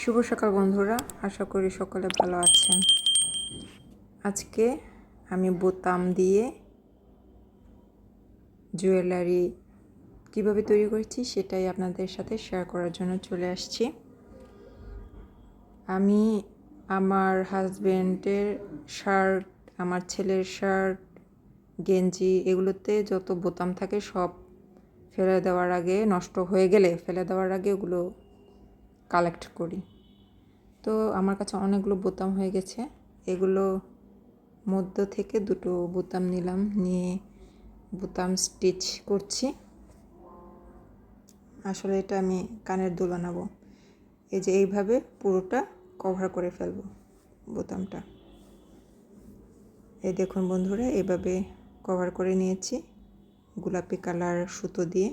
শুভ সকাল বন্ধুরা, আশা করি সকলে ভালো আছেন। আজকে আমি বোতাম দিয়ে জুয়েলারি কীভাবে তৈরি করেছি সেটাই আপনাদের সাথে শেয়ার করার জন্য চলে আসছি। আমি আমার হাজব্যান্ডের শার্ট আমার ছেলের শার্ট গেঞ্জি এগুলোতে যত বোতাম থাকে সব ফেলে দেওয়ার আগে নষ্ট হয়ে গেলে ফেলে দেওয়ার আগে ওগুলো কালেক্ট করি। তো আমার কাছে অনেকগুলো বোতাম হয়ে গেছে। এগুলো মধ্য থেকে দুটো বোতাম নিলাম, নিয়ে বোতাম স্টিচ করছি। আসলে এটা আমি কানের দুল বানাবো এই যে এইভাবে পুরোটা কভার করে ফেলব বোতামটা। এই দেখুন বন্ধুরা, এভাবে কভার করে নিয়েছি গোলাপি কালার সুতো দিয়ে।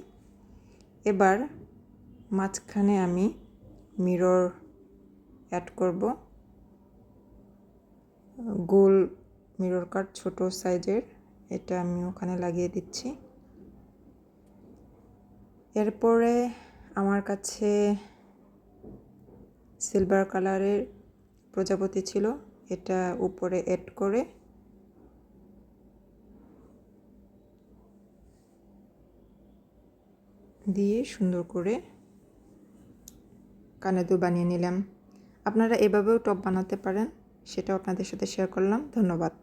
এবার মাঝখানে আমি মিরর অ্যাড করব। গোল মিরর কাট ছোট সাইজের এটা আমি ওখানে লাগিয়ে দিচ্ছি। এরপরে আমার কাছে সিলভার কালারের প্রজাপতি ছিল, এটা উপরে অ্যাড করে। দিয়ে সুন্দর করে কানে দু বানিয়ে নিলাম। আপনারা এভাবেও টপ বানাতে পারেন, সেটাও আপনাদের সাথে শেয়ার করলাম। ধন্যবাদ।